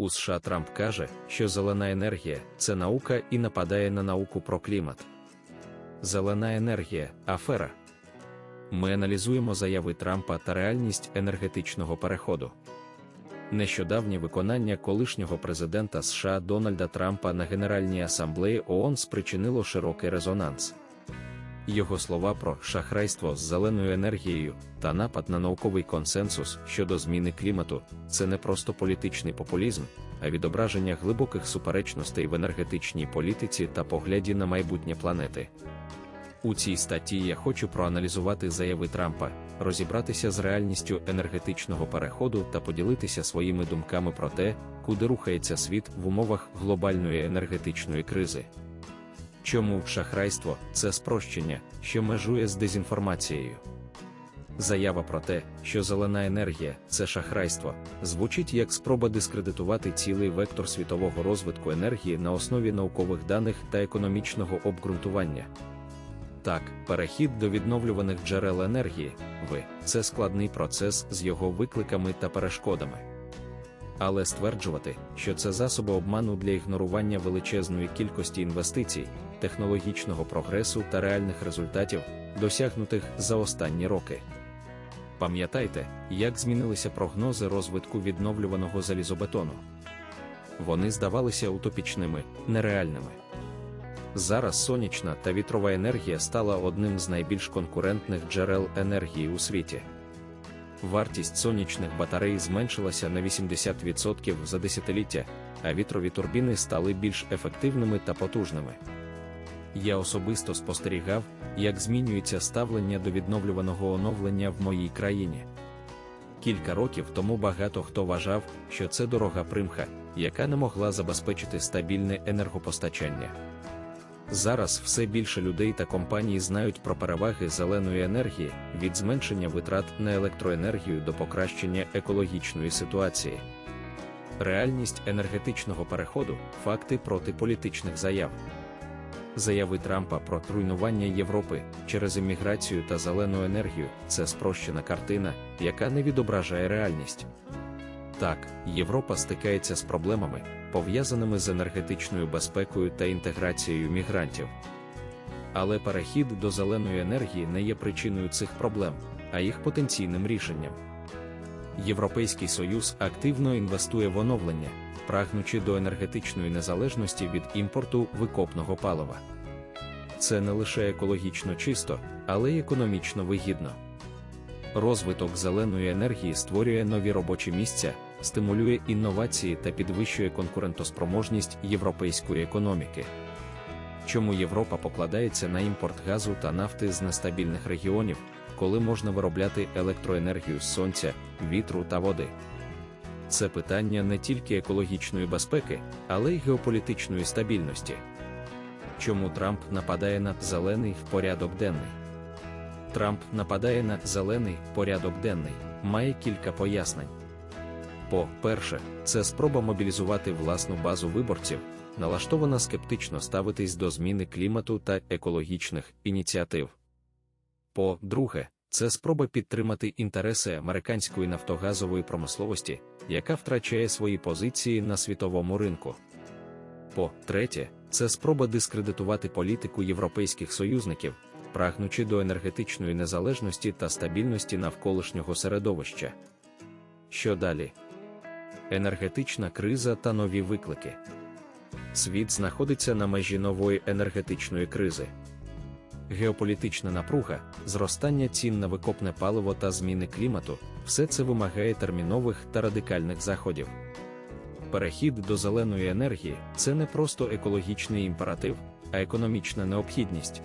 У США Трамп каже, що зелена енергія це наука і нападає на науку про клімат. Зелена енергія афера. Ми аналізуємо заяви Трампа та реальність енергетичного переходу. Нещодавнє виконання колишнього президента США Дональда Трампа на Генеральній асамблеї ООН спричинило широкий резонанс. Його слова про шахрайство з зеленою енергією та напад на науковий консенсус щодо зміни клімату це не просто політичний популізм, а відображення глибоких суперечностей в енергетичній політиці та погляді на майбутнє планети. У цій статті я хочу проаналізувати заяви Трампа, розібратися з реальністю енергетичного переходу та поділитися своїми думками про те, куди рухається світ в умовах глобальної енергетичної кризи. Чому шахрайство це спрощення, що межує з дезінформацією? Заява про те, що зелена енергія це шахрайство, звучить як спроба дискредитувати цілий вектор світового розвитку енергії на основі наукових даних та економічного обґрунтування. Так, перехід до відновлюваних джерел енергії, ви це складний процес з його викликами та перешкодами. Але стверджувати, що це засоби обману для ігнорування величезної кількості інвестицій, технологічного прогресу та реальних результатів, досягнутих за останні роки. Пам'ятайте, як змінилися прогнози розвитку відновлюваного залізобетону. Вони здавалися утопічними, нереальними. Зараз сонячна та вітрова енергія стала одним з найбільш конкурентних джерел енергії у світі. Вартість сонячних батарей зменшилася на 80% за десятиліття, а вітрові турбіни стали більш ефективними та потужними. Я особисто спостерігав, як змінюється ставлення до відновлюваного оновлення в моїй країні. Кілька років тому багато хто вважав, що це дорога примха, яка не могла забезпечити стабільне енергопостачання. Зараз все більше людей та компаній знають про переваги зеленої енергії від зменшення витрат на електроенергію до покращення екологічної ситуації. Реальність енергетичного переходу факти проти політичних заяв. Заяви Трампа про руйнування Європи через імміграцію та зелену енергію це спрощена картина, яка не відображає реальність. Так, Європа стикається з проблемами, пов'язаними з енергетичною безпекою та інтеграцією мігрантів. Але перехід до зеленої енергії не є причиною цих проблем, а їх потенційним рішенням. Європейський Союз активно інвестує в оновлення, прагнучи до енергетичної незалежності від імпорту викопного палива. Це не лише екологічно чисто, але й економічно вигідно. Розвиток зеленої енергії створює нові робочі місця, стимулює інновації та підвищує конкурентоспроможність європейської економіки. Чому Європа покладається на імпорт газу та нафти з нестабільних регіонів, коли можна виробляти електроенергію з сонця, вітру та води? Це питання не тільки екологічної безпеки, але й геополітичної стабільності. Чому Трамп нападає на зелений в порядок денний? Трамп нападає на зелений порядок денний, має кілька пояснень. По-перше, це спроба мобілізувати власну базу виборців, налаштована скептично ставитись до зміни клімату та екологічних ініціатив. По-друге, це спроба підтримати інтереси американської нафтогазової промисловості, яка втрачає свої позиції на світовому ринку. По-третє, це спроба дискредитувати політику європейських союзників, прагнучи до енергетичної незалежності та стабільності навколишнього середовища. Що далі? Енергетична криза та нові виклики. Світ знаходиться на межі нової енергетичної кризи. Геополітична напруга, зростання цін на викопне паливо та зміни клімату все це вимагає термінових та радикальних заходів. Перехід до зеленої енергії це не просто екологічний імператив, а економічна необхідність.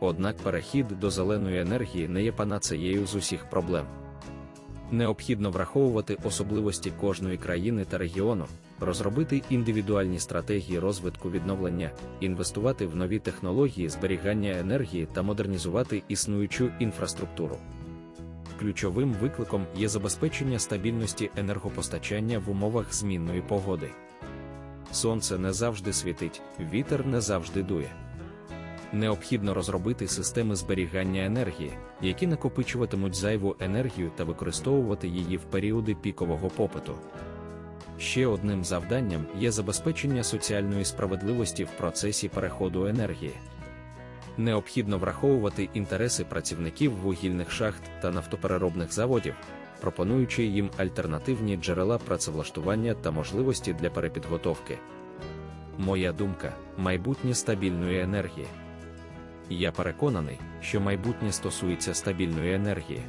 Однак перехід до зеленої енергії не є панацеєю з усіх проблем. Необхідно враховувати особливості кожної країни та регіону, розробити індивідуальні стратегії розвитку відновлення, інвестувати в нові технології зберігання енергії та модернізувати існуючу інфраструктуру. Ключовим викликом є забезпечення стабільності енергопостачання в умовах змінної погоди. Сонце не завжди світить, вітер не завжди дує. Необхідно розробити системи зберігання енергії, які накопичуватимуть зайву енергію та використовувати її в періоди пікового попиту. Ще одним завданням є забезпечення соціальної справедливості в процесі переходу енергії. Необхідно враховувати інтереси працівників вугільних шахт та нафтопереробних заводів, пропонуючи їм альтернативні джерела працевлаштування та можливості для перепідготовки. Моя думка майбутнє стабільної енергії. Я переконаний, що майбутнє стосується стабільної енергії.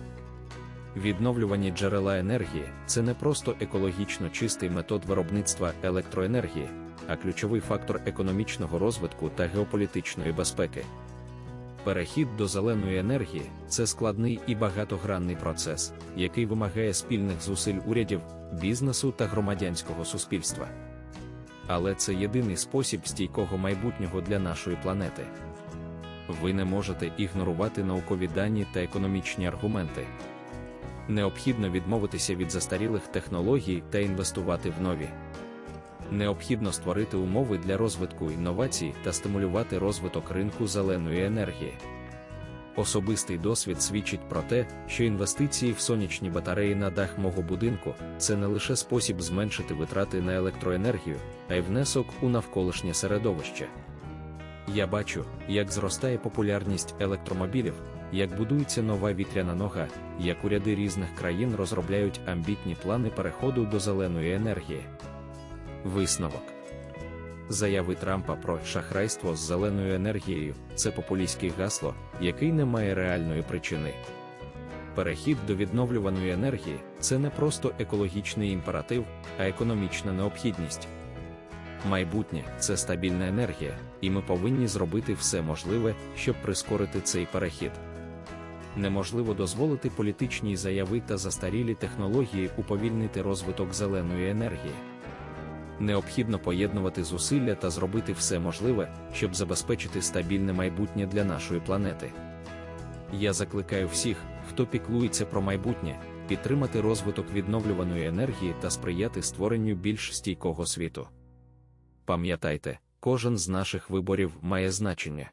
Відновлювані джерела енергії це не просто екологічно чистий метод виробництва електроенергії, а ключовий фактор економічного розвитку та геополітичної безпеки. Перехід до зеленої енергії це складний і багатогранний процес, який вимагає спільних зусиль урядів, бізнесу та громадянського суспільства. Але це єдиний спосіб стійкого майбутнього для нашої планети. Ви не можете ігнорувати наукові дані та економічні аргументи. Необхідно відмовитися від застарілих технологій та інвестувати в нові. Необхідно створити умови для розвитку інновацій та стимулювати розвиток ринку зеленої енергії. Особистий досвід свідчить про те, що інвестиції в сонячні батареї на дах мого будинку це не лише спосіб зменшити витрати на електроенергію, а й внесок у навколишнє середовище. Я бачу, як зростає популярність електромобілів, як будується нова вітряна нога, як уряди різних країн розробляють амбітні плани переходу до зеленої енергії. Висновок заяви Трампа про шахрайство з зеленою енергією це популістське гасло, який не має реальної причини. Перехід до відновлюваної енергії це не просто екологічний імператив, а економічна необхідність. Майбутнє це стабільна енергія, і ми повинні зробити все можливе, щоб прискорити цей перехід. Неможливо дозволити політичній заяви та застарілі технології уповільнити розвиток зеленої енергії. Необхідно поєднувати зусилля та зробити все можливе, щоб забезпечити стабільне майбутнє для нашої планети. Я закликаю всіх, хто піклується про майбутнє, підтримати розвиток відновлюваної енергії та сприяти створенню більш стійкого світу. Пам'ятайте, кожен з наших виборів має значення.